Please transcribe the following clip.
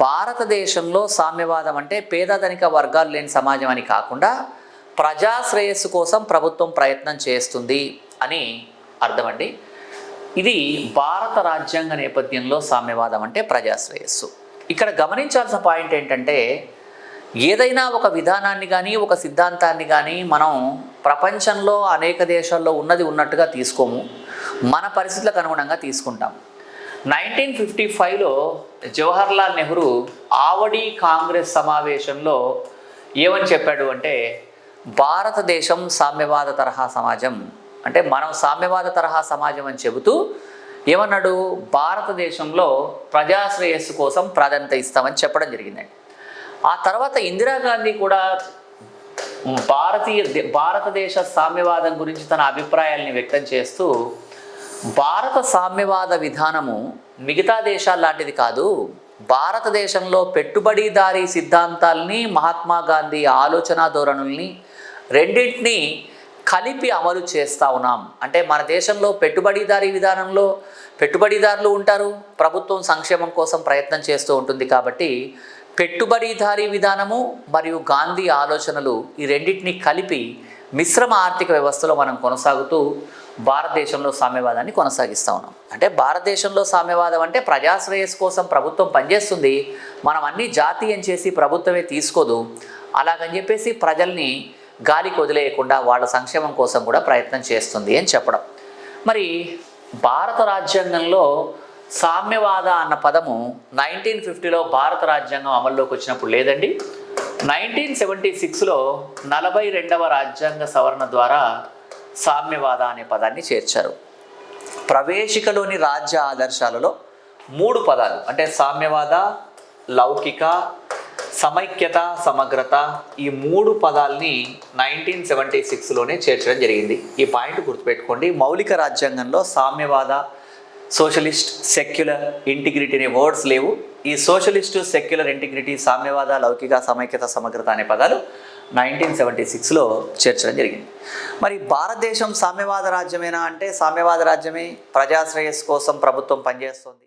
భారతదేశంలో సామ్యవాదం అంటే పేదధనిక వర్గాలు లేని సమాజం అని కాకుండా ప్రజా శ్రేయస్సు కోసం ప్రభుత్వం ప్రయత్నం చేస్తుంది అని అర్థమండి. ఇది భారత రాజ్యాంగ నేపథ్యంలో సామ్యవాదం అంటే ప్రజాశ్రేయస్సు. ఇక్కడ గమనించాల్సిన పాయింట్ ఏంటంటే ఏదైనా ఒక విధానాన్ని కానీ ఒక సిద్ధాంతాన్ని కానీ మనం ప్రపంచంలో అనేక దేశాల్లో ఉన్నది ఉన్నట్టుగా తీసుకోము. మన పరిస్థితులకు అనుగుణంగా తీసుకుంటాం నైన్టీన్ ఫిఫ్టీ ఫైవ్లో జవహర్లాల్ నెహ్రూ ఆవడి కాంగ్రెస్ సమావేశంలో ఏమని చెప్పాడు అంటే భారతదేశం సామ్యవాద తరహా సమాజం. అంటే మనం సామ్యవాద తరహా సమాజం అని చెబుతూ ఏమన్నాడు? భారతదేశంలో ప్రజాశ్రేయస్సు కోసం ప్రాధాన్యత ఇస్తామని చెప్పడం జరిగిందండి ఆ తర్వాత ఇందిరాగాంధీ కూడా భారతీయ భారతదేశ సామ్యవాదం గురించి తన అభిప్రాయాల్ని వ్యక్తం చేస్తూ భారత సామ్యవాద విధానము మిగతా దేశాల లాంటిది కాదు. భారతదేశంలో పెట్టుబడిదారీ సిద్ధాంతాల్ని మహాత్మా గాంధీ ఆలోచన ధోరణుల్ని రెండింటినీ కలిపి అమలు చేస్తూ ఉన్నాం. అంటే మన దేశంలో పెట్టుబడిదారీ విధానంలో పెట్టుబడిదారులు ఉంటారు. ప్రభుత్వం సంక్షేమం కోసం ప్రయత్నం చేస్తూ ఉంటుంది కాబట్టి పెట్టుబడిదారీ విధానము మరియు గాంధీ ఆలోచనలు ఈ రెండింటిని కలిపి మిశ్రమ ఆర్థిక వ్యవస్థలో మనం కొనసాగుతూ భారతదేశంలో సామ్యవాదాన్ని కొనసాగిస్తూ ఉన్నాం. అంటే భారతదేశంలో సామ్యవాదం అంటే ప్రజాశ్రేయస్ కోసం ప్రభుత్వం పనిచేస్తుంది. మనం అన్ని జాతీయం చేసి ప్రభుత్వమే తీసుకోదు. అలాగని చెప్పేసి ప్రజల్ని గాలికి వదిలేయకుండా వాళ్ళ సంక్షేమం కోసం కూడా ప్రయత్నం చేస్తుంది అని చెప్పడం. మరి భారత రాజ్యాంగంలో సామ్యవాద అన్న పదము నైన్టీన్ ఫిఫ్టీలో భారత రాజ్యాంగం అమల్లోకి వచ్చినప్పుడు లేదండి. నైన్టీన్ సెవెంటీ సిక్స్లో నలభై రెండవ రాజ్యాంగ సవరణ ద్వారా సామ్యవాద అనే పదాన్ని చేర్చారు. ప్రవేశికలోని రాజ్య ఆదర్శాలలో మూడు పదాలు అంటే సామ్యవాద లౌకిక సమైక్యత సమగ్రత ఈ మూడు పదాల్ని నైన్టీన్ సెవెంటీ సిక్స్లోనే చేర్చడం జరిగింది. ఈ పాయింట్ గుర్తుపెట్టుకోండి. మౌలిక రాజ్యాంగంలో సామ్యవాద సోషలిస్ట్ సెక్యులర్ ఇంటిగ్రిటీ అనే వర్డ్స్ లేవు. ఈ సోషలిస్టు సెక్యులర్ ఇంటిగ్రిటీ సామ్యవాద లౌకిక సమైక్యత సమగ్రత అనే పదాలు నైన్టీన్ సెవెంటీ సిక్స్లో చేర్చడం జరిగింది. మరి భారతదేశం సామ్యవాద రాజ్యమేనా అంటే సామ్యవాద రాజ్యమే ప్రజాశ్రేయస్ కోసం ప్రభుత్వం పనిచేస్తుంది.